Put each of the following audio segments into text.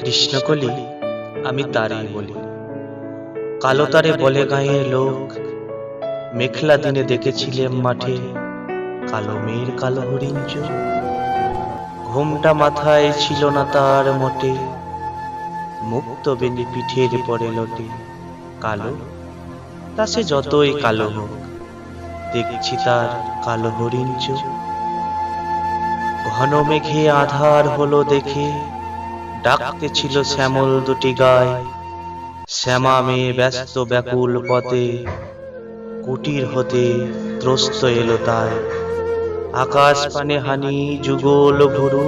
কৃষ্ণকলি, আমি তারই বলি কালো তারে বলে গাঁয়ের লোক, মেঘলা দিনে দেখেছিলেম মাঠে কালো মেয়ের কালো হরিণ। ঘোমটা মাথায় ছিল না তার মোটে, মুক্ত বেনি পিঠের পরে লোটে কালো তা সে যতই কালো হোক, দেখছি তার কালো হরিণ। ঘন মেঘে আধার হলো দেখে ডাকতে ছিল শ্যামল দুটি গায়। শ্যামা মেয়ে ব্যস্ত ব্যাকুল পথে, কুটির হতে ত্রস্ত এলো তাই আকাশ পানে হানি যুগল ভুরু,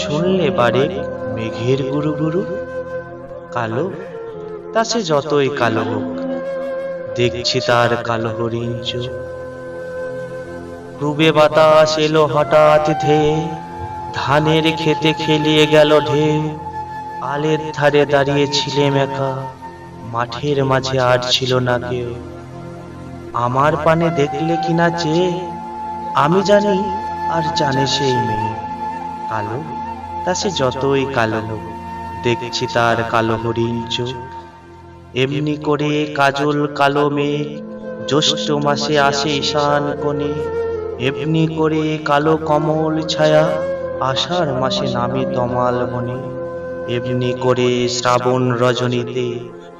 শুনলে বারে মেঘের গুরু গুরু কালো, তা সে যতই কালো হোক, দেখছি তার কালো হরিণ চোখ। বাতাস এলো হঠাৎ ধেয়ে ধানের খেতে খেলিয়ে গেল ঢেউ। আলের ধারে দাঁড়িয়ে ছিলেম একা। মাঠের মাঝে আর ছিল না কেউ। আমার পানে দেখলে কিনা চেয়ে আমি জানি আর জানে সেই মেয়ে। কালো, তা সে যতই কালো হোক, দেখছি তার কালো হরিণ চোখ। এমনি করে কাজল কালো মেঘ, জ্যৈষ্ঠ মাসে আসে ঈশান কোণে। এমনি করে কালো কমল ছায়া আষাঢ় মাসে নামে তমাল বনে। এমনি করে শ্রাবণ রজনীতে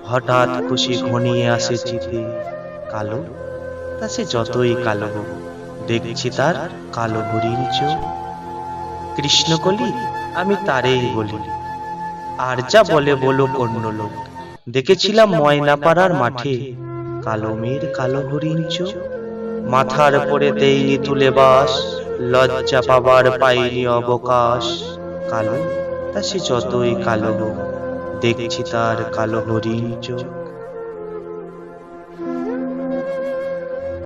হঠাৎ খুশি ঘনিয়ে আসে চিতে। কালো? তা সে যতই কালো হোক, দেখছি তার কালো হরিণ চোখ। কৃষ্ণকলি, আমি তারেই বলি। আর যা বলে বলো অন্য লোক দেখেছিলাম ময়নাপাড়ার মাঠে কালো মেয়ের কালো হরিণ চোখ। মাথার পরে দেইনি তুলে বাস। লজ্জা পাবার পাইনি অবকাশ। কালো তা সে যতই কালো দেখছি তার কালো হরিণ চোখ।